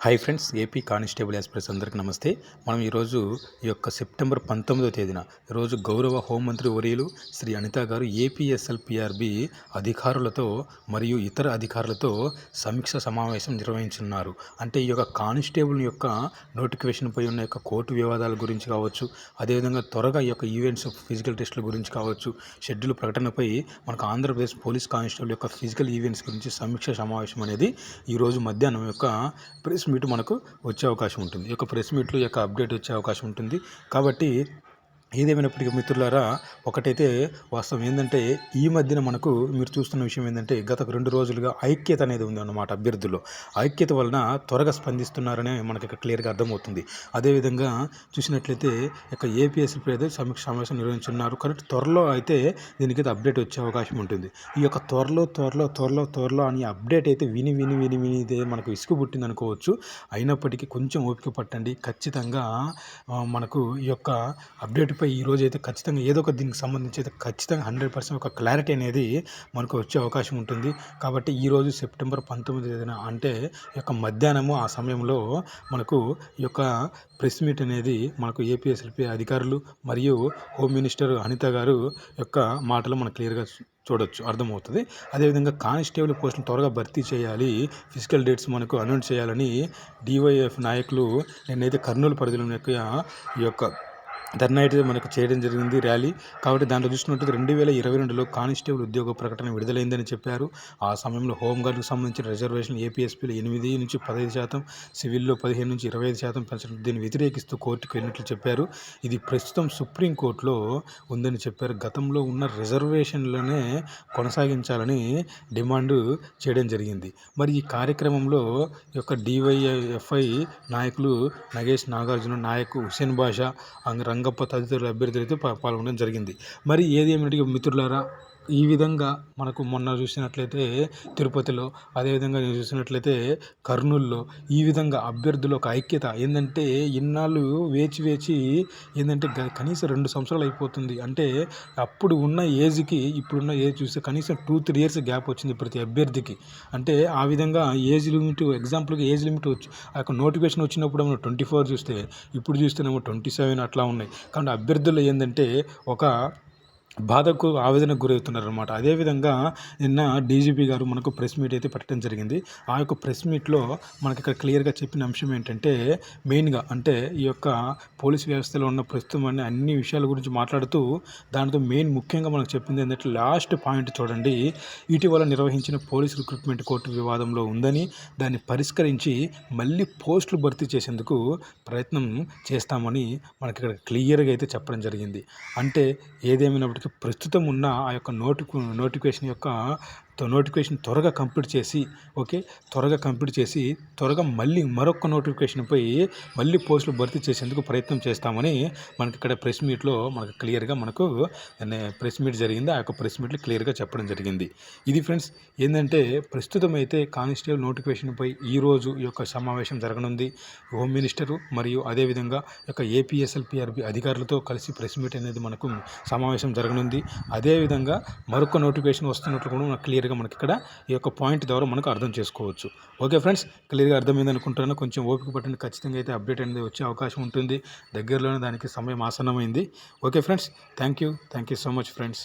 Hi friends AP constable express అందరికీ నమస్తే. మనం ఈరోజు ఈ యొక్క సెప్టెంబర్ పంతొమ్మిదో తేదీన ఈరోజు గౌరవ హోంమంత్రి వర్యులు శ్రీ అనిత గారు ఏపీఎస్ఎల్పిఆర్బి అధికారులతో మరియు ఇతర అధికారులతో సమీక్ష సమావేశం నిర్వహించున్నారు అంటే ఈ యొక్క కానిస్టేబుల్ యొక్క నోటిఫికేషన్పై ఉన్న యొక్క కోర్టు వివాదాల గురించి కావచ్చు అదేవిధంగా త్వరగా ఈ యొక్క ఈవెంట్స్ ఫిజికల్ టెస్టుల గురించి కావచ్చు షెడ్యూల్ ప్రకటనపై మనకు ఆంధ్రప్రదేశ్ పోలీస్ కానిస్టేబుల్ యొక్క ఫిజికల్ ఈవెంట్స్ గురించి సమీక్ష సమావేశం అనేది ఈరోజు మధ్యాహ్నం యొక్క ప్రెస్ మీట్ మనకు వచ్చే అవకాశం ఉంటుంది. ఈ యొక్క ప్రెస్ మీట్లో ఈ యొక్క అప్డేట్ వచ్చే అవకాశం ఉంటుంది. కాబట్టి ఏదేమైనప్పటికీ మిత్రులారా ఒకటైతే వాస్తవం ఏంటంటే ఈ మధ్యన మనకు మీరు చూస్తున్న విషయం ఏంటంటే గత రెండు రోజులుగా ఐక్యత అనేది ఉంది అన్నమాట అభ్యర్థుల్లో. ఐక్యత వలన త్వరగా స్పందిస్తున్నారనే మనకి ఇక్కడ క్లియర్గా అర్థమవుతుంది. అదేవిధంగా చూసినట్లయితే ఇక ఏపీఎస్సీ అయితే సమీక్ష సమావేశం నిర్వహించున్నారు. కాబట్టి త్వరలో అయితే దీనికైతే అప్డేట్ వచ్చే అవకాశం ఉంటుంది. ఈ యొక్క త్వరలో త్వరలో త్వరలో త్వరలో అని అప్డేట్ అయితే విని విని విని విని ఇదే మనకు ఇసుకు పుట్టింది అనుకోవచ్చు. అయినప్పటికీ కొంచెం ఓపిక పట్టండి. ఖచ్చితంగా మనకు ఈ యొక్క అప్డేట్ దీనిపై ఈరోజు అయితే ఖచ్చితంగా ఏదో ఒక దీనికి సంబంధించి అయితే ఖచ్చితంగా హండ్రెడ్ పర్సెంట్ ఒక క్లారిటీ అనేది మనకు వచ్చే అవకాశం ఉంటుంది. కాబట్టి ఈరోజు సెప్టెంబర్ పంతొమ్మిది తేదీన అంటే యొక్క మధ్యాహ్నము ఆ సమయంలో మనకు ఈ యొక్క ప్రెస్ మీట్ అనేది మనకు ఏపీఎస్ఎల్పీ అధికారులు మరియు హోమ్ మినిస్టర్ అనిత గారు యొక్క మాటలు మనకు క్లియర్గా చూడొచ్చు అర్థమవుతుంది. అదేవిధంగా కానిస్టేబుల్ పోస్టులు త్వరగా భర్తీ చేయాలి ఫిజికల్ డేట్స్ మనకు అనౌన్స్ చేయాలని డివైఎఫ్ నాయకులు నేనైతే కర్నూలు పరిధిలో ఈ యొక్క ధర్నా అయితే మనకు చేయడం జరిగింది ర్యాలీ. కాబట్టి దాంట్లో చూసినట్టు రెండు వేల ఇరవై రెండులో కానిస్టేబుల్ ఉద్యోగ ప్రకటన విడుదలైందని చెప్పారు. ఆ సమయంలో హోంగార్డుకు సంబంధించిన రిజర్వేషన్ ఏపీఎస్పీలో ఎనిమిది నుంచి పదహైదు శాతం సివిల్లో పదిహేను నుంచి ఇరవై ఐదు శాతం పెంచడం దీన్ని వ్యతిరేకిస్తూ కోర్టుకు వెళ్ళినట్లు చెప్పారు. ఇది ప్రస్తుతం సుప్రీంకోర్టులో ఉందని చెప్పారు. గతంలో ఉన్న రిజర్వేషన్లనే కొనసాగించాలని డిమాండ్ చేయడం జరిగింది. మరి ఈ కార్యక్రమంలో యొక్క డివైఎఫ్ఐ నాయకులు నగేష్ నాగార్జున నాయకు హుసేన్ బాషా రంగ రంగప్ప తదితరుల అభ్యర్థులైతే పాల్గొనడం జరిగింది. మరి ఏది ఏమిటి మిత్రులారా? ఈ విధంగా మనకు మొన్న చూసినట్లయితే తిరుపతిలో అదేవిధంగా నేను చూసినట్లయితే కర్నూల్లో ఈ విధంగా అభ్యర్థుల ఒక ఐక్యత ఏంటంటే ఇన్నాళ్ళు వేచి వేచి ఏంటంటే కనీసం రెండు సంవత్సరాలు అయిపోతుంది. అంటే అప్పుడు ఉన్న ఏజ్కి ఇప్పుడున్న ఏజ్ చూస్తే కనీసం టూ త్రీ ఇయర్స్ గ్యాప్ వచ్చింది ప్రతి అభ్యర్థికి. అంటే ఆ విధంగా ఏజ్ లిమిట్ ఎగ్జాంపుల్కి ఏజ్ లిమిట్ వచ్చి ఆ యొక్క నోటిఫికేషన్ వచ్చినప్పుడు మనం ట్వంటీ ఫోర్ చూస్తే ఇప్పుడు చూస్తేనేమో ట్వంటీ సెవెన్ అట్లా ఉన్నాయి. కానీ అభ్యర్థులు ఏంటంటే ఒక బాధకు ఆవేదనకు గురవుతున్నారనమాట అదేవిధంగా నిన్న డీజీపీ గారు మనకు ప్రెస్ మీట్ అయితే పెట్టడం జరిగింది. ఆ యొక్క ప్రెస్ మీట్లో మనకి ఇక్కడ క్లియర్గా చెప్పిన అంశం ఏంటంటే మెయిన్గా అంటే ఈ యొక్క పోలీస్ వ్యవస్థలో ఉన్న ప్రస్తుతం అనే అన్ని విషయాల గురించి మాట్లాడుతూ దానితో మెయిన్ ముఖ్యంగా మనకు చెప్పింది ఏంటంటే లాస్ట్ పాయింట్ చూడండి. ఇటీవల నిర్వహించిన పోలీస్ రిక్రూట్మెంట్ కోర్టు వివాదంలో ఉందని దాన్ని పరిష్కరించి మళ్ళీ పోస్టులు భర్తీ చేసేందుకు ప్రయత్నం చేస్తామని మనకి ఇక్కడ క్లియర్గా అయితే చెప్పడం జరిగింది. అంటే ఏదేమైనప్పటికీ ప్రస్తుతం ఉన్న ఆ యొక్క నోటి నోటిఫికేషన్ యొక్క నోటిఫికేషన్ త్వరగా కంప్లీట్ చేసి ఓకే త్వరగా కంప్లీట్ చేసి త్వరగా మళ్ళీ మరొక నోటిఫికేషన్పై మళ్ళీ పోస్టులు భర్తీ చేసేందుకు ప్రయత్నం చేస్తామని మనకి ఇక్కడ ప్రెస్ మీట్లో మనకు క్లియర్గా మనకు ప్రెస్ మీట్ జరిగింది. ఆ యొక్క ప్రెస్ మీట్లో క్లియర్గా చెప్పడం జరిగింది. ఇది ఫ్రెండ్స్ ఏంటంటే ప్రస్తుతం అయితే కానిస్టేబుల్ నోటిఫికేషన్పై ఈరోజు ఈ యొక్క సమావేశం జరగనుంది. హోమ్ మినిస్టరు మరియు అదేవిధంగా యొక్క ఏపీఎస్ఎల్పిఆర్బి అధికారులతో కలిసి ప్రెస్ మీట్ అనేది మనకు సమావేశం జరగనుంది. అదేవిధంగా మరొక నోటిఫికేషన్ వస్తున్నట్లు కూడా మనకు క్లియర్గా క్లియర్గా మనకి ఇక్కడ ఈ యొక్క పాయింట్ ద్వారా మనకు అర్థం చేసుకోవచ్చు. ఓకే ఫ్రెండ్స్ క్లియర్గా అర్థమైంది అనుకుంటున్నాను. కొంచెం ఓపిక పట్టండి. ఖచ్చితంగా అయితే అప్డేట్ అనేది వచ్చే అవకాశం ఉంటుంది. దగ్గరలోనే దానికి సమయం ఆసన్నమైంది. Okay friends thank you thank you so much friends.